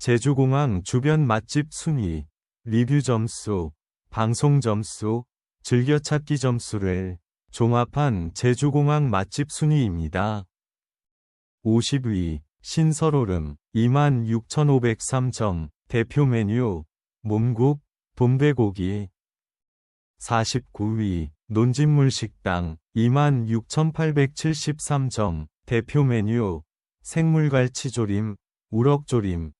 제주공항 주변 맛집 순위, 리뷰 점수, 방송 점수, 즐겨찾기 점수를 종합한 제주공항 맛집 순위입니다. 50위 신설오름 26,503점 대표 메뉴 몸국 돈배고기 49위 논진물 식당 26,873점 대표 메뉴 생물갈치조림 우럭조림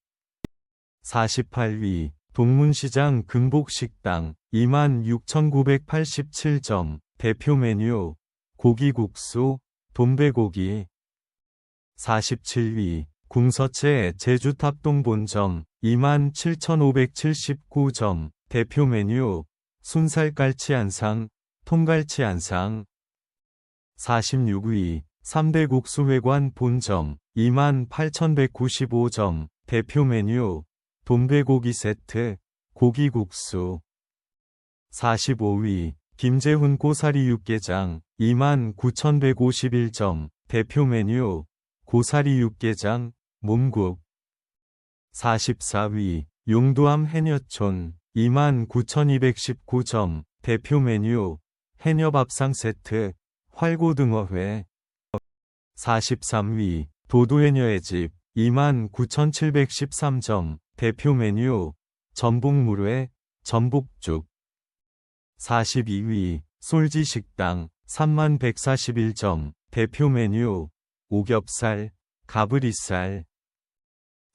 48위 동문시장 금복식당 26,987점 대표 메뉴 고기국수 돈배고기. 47위 궁서체 제주탑동 본점 27,579점 대표 메뉴 순살갈치 안상 통갈치 안상. 46위 3대 국수회관 본점 28,195점 대표 메뉴 돈배고기 세트 고기국수. 45위 김재훈 고사리 육개장 29,151점 대표 메뉴 고사리 육개장 몸국. 44위 용두암 해녀촌 29,219점 대표 메뉴 해녀밥상 세트 활고등어회. 43위 도도해녀의 집 29,713점 대표 메뉴 전복물회 전복죽. 42위 솔지식당 3141점. 대표 메뉴 오겹살 가브리살.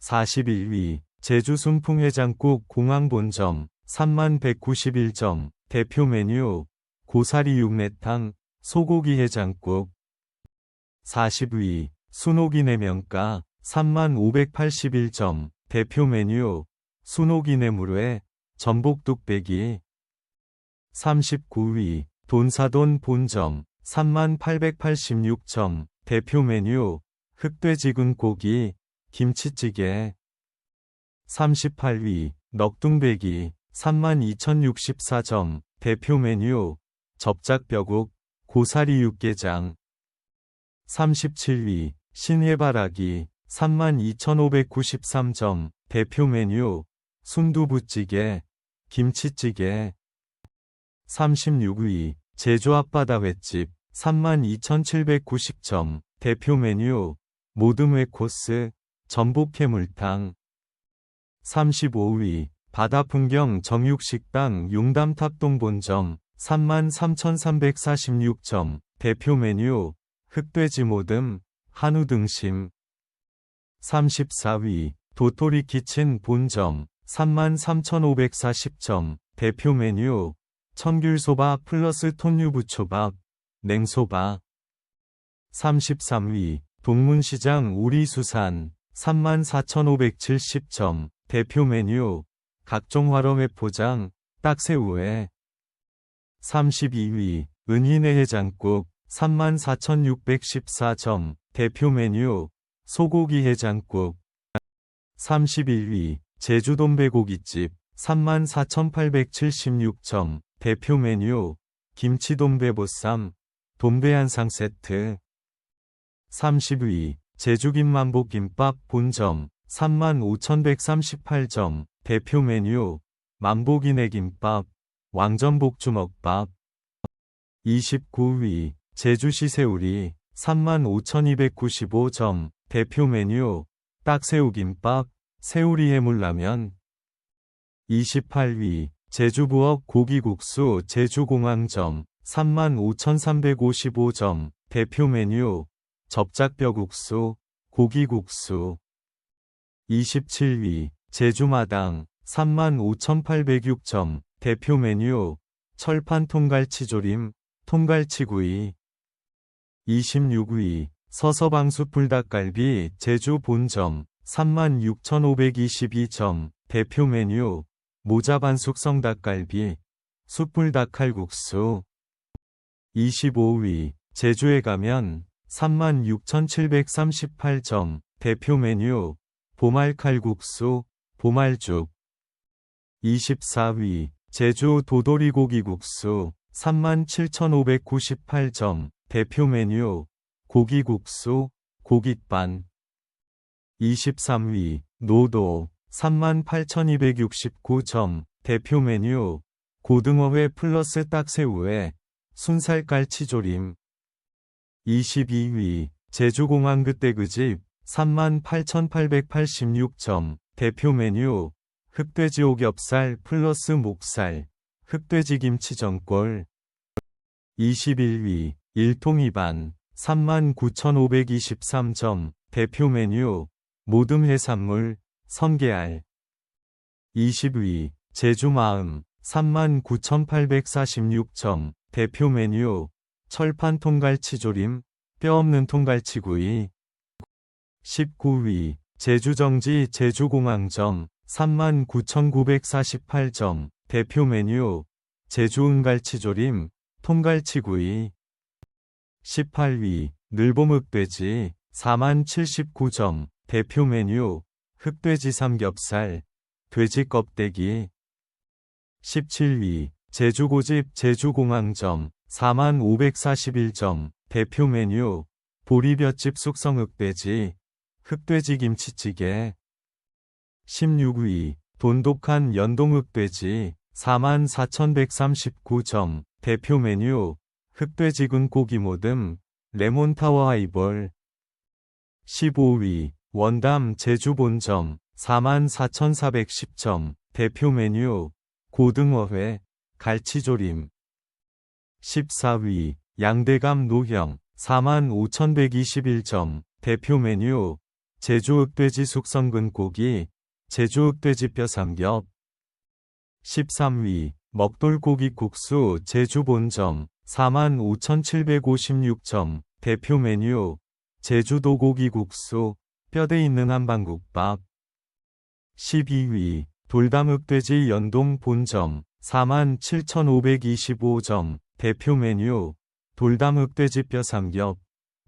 41위 제주 순풍해장국 공항본점 3191점. 대표 메뉴 고사리 육내탕 소고기 해장국. 40위 순옥이 내명가 3581점 대표 메뉴 순옥이 내물회 전복 뚝배기. 39위 돈사돈 본점 3886점 대표 메뉴 흑돼지군 고기 김치찌개. 38위 넉둥배기 32,064점 대표 메뉴 접작뼈국 고사리 육개장. 37위 신해바라기 32,593점 대표 메뉴 순두부찌개 김치찌개 36위 제주 앞바다 횟집 32,790점 대표 메뉴 모듬회 코스 전복 해물탕. 35위 바다 풍경 정육식당 용담탑동 본점 33,346점 대표 메뉴 흑돼지 모듬 한우 등심 34위 도토리 키친 본점 33,540점 대표 메뉴 천귤소바 플러스 톤유부초밥 냉소바 33위 동문시장 우리수산 34,570점 대표 메뉴 각종 화로회 포장 딱새우회. 32위 은희네 해장국 34,614점 대표 메뉴 소고기 해장국. 31위 제주돈배고깃집 34,876점 대표 메뉴 김치돈배보쌈 돈배한상 세트. 30위 제주김만복김밥 본점 35,138점 대표 메뉴 만복이네김밥 왕전복주먹밥. 29위 제주시 새우리 35,295점 대표 메뉴 딱새우김밥 새우리 해물라면. 28위 제주부엌 고기국수 제주공항점 35,355점 대표 메뉴 접작뼈국수 고기국수. 27위 제주마당 35,806점 대표 메뉴 철판 통갈치조림 통갈치구이. 26위 서서방수 불닭갈비 제주 본점 36,522점 대표 메뉴 모자반숙 성닭갈비 숯불닭칼국수. 25위 제주에 가면 36,738점 대표 메뉴 보말칼국수 보말죽. 24위 제주 도토리고기국수 37,598점 대표 메뉴 고기국수 고깃반 23위 노도 38,269점. 대표 메뉴 고등어회 플러스 딱새우회 순살깔치조림 22위 제주공항 그때 그집 38,886점. 대표 메뉴 흑돼지 오겹살 플러스 목살 흑돼지 김치전골 21위 일통 이반 39,523점. 대표 메뉴 모듬 해산물 성게알 20위 제주 마음 39,846점. 대표 메뉴 철판 통갈치조림 뼈 없는 통갈치구이 19위 제주정지 제주공항점 39,948점. 대표 메뉴 제주은갈치조림 통갈치구이 18위 늘보묵돼지 4079점. 대표 메뉴 흑돼지 삼겹살 돼지 껍데기 17위 제주고집 제주공항점 4541점. 대표 메뉴 보리볏집 숙성 흑돼지 흑돼지 김치찌개 16위 돈독한 연동 흑돼지 44,139점. 대표 메뉴 흑돼지군 고기모듬 레몬타워 하이볼 15위 원담 제주 본점 44,410점. 대표 메뉴 고등어회 갈치조림 14위 양대감 노형 45,121점. 대표 메뉴 제주 흑돼지 숙성근 고기 제주 흑돼지뼈 삼겹 13위 먹돌고기 국수 제주 본점 45,756점. 대표 메뉴 제주도 고기 국수 뼈대 있는 한방국밥 12위 돌담흑돼지 연동 본점 47,525점. 대표 메뉴 돌담흑돼지 뼈 삼겹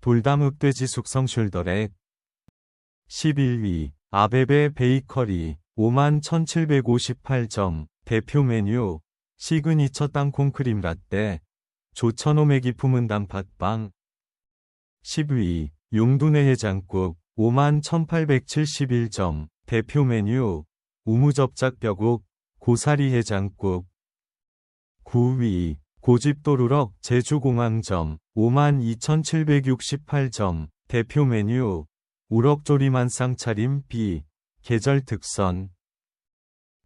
돌담흑돼지 숙성 숄더렉 11위 아베베 베이커리 51,758점. 대표 메뉴 시그니처 땅콩 크림 라떼 조천오메기 품은 단팥빵 10위 용두내 해장국 51,871점. 대표 메뉴 우무접작 뼈국 고사리 해장국. 9위. 고집도루럭 제주공항점 52,768점. 대표 메뉴 우럭조림한 쌍차림 B. 계절 특선.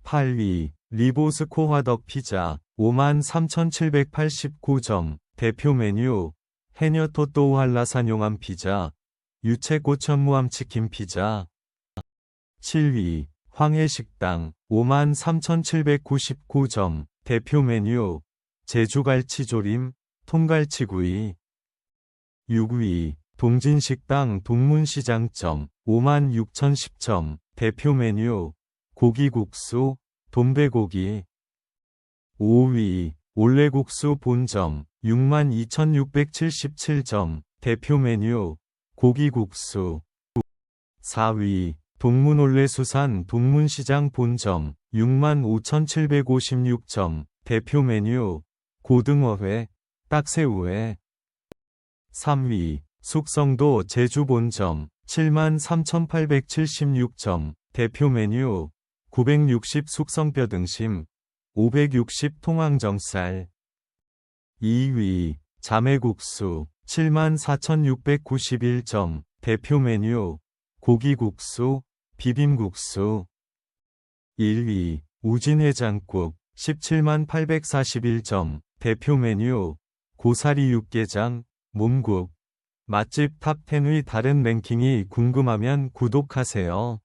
8위. 리보스코 화덕 피자 53,789점. 대표 메뉴 해녀 토또 할라산 용암 피자 유채꽃 천무암 치킨 피자 7위 황해식당 53,799점. 대표 메뉴 제주갈치조림 통갈치구이 6위 동진식당 동문시장점 56,010점. 대표 메뉴 고기국수 돈배고기 5위 올레국수 본점 62,677점. 대표 메뉴 고기국수 4위 동문올레수산 동문시장 본점 65,756점. 대표 메뉴 고등어회 딱새우회 3위 숙성도 제주 본점 73,876점. 대표 메뉴 960 숙성뼈 등심 560 통황정살 2위 자매국수 74,691점. 대표 메뉴 고기국수 비빔국수 1위 우진해장국 17841점. 대표 메뉴 고사리 육개장 몸국 맛집 탑10의 다른 랭킹이 궁금하면 구독하세요.